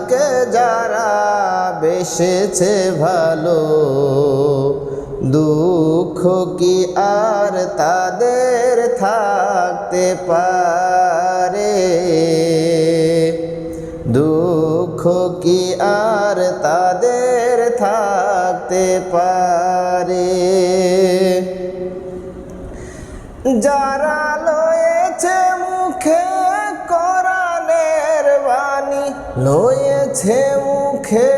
আল্লাহকে যারা বেসেছে ভালো, দুঃখ কি আর তাদের থাকতে পারে? দুঃখ কি আর তাদের থাকতে পারে? যারা লয়েছে মুখে কোরআনের বাণী লয়েছে মুখে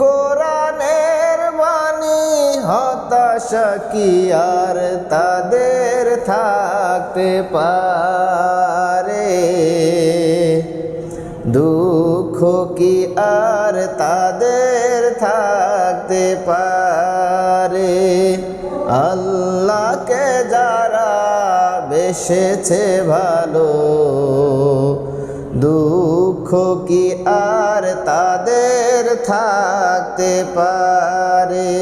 কোরআনের বাণী, হতাশা কি আর তাদের থাকতে পারে? দুঃখ কি আর তাদের থাকতে পারে? আল্লাহকে যারা বেসেছে ভালো, দুঃখ কি আর তাদের থাকতে পারে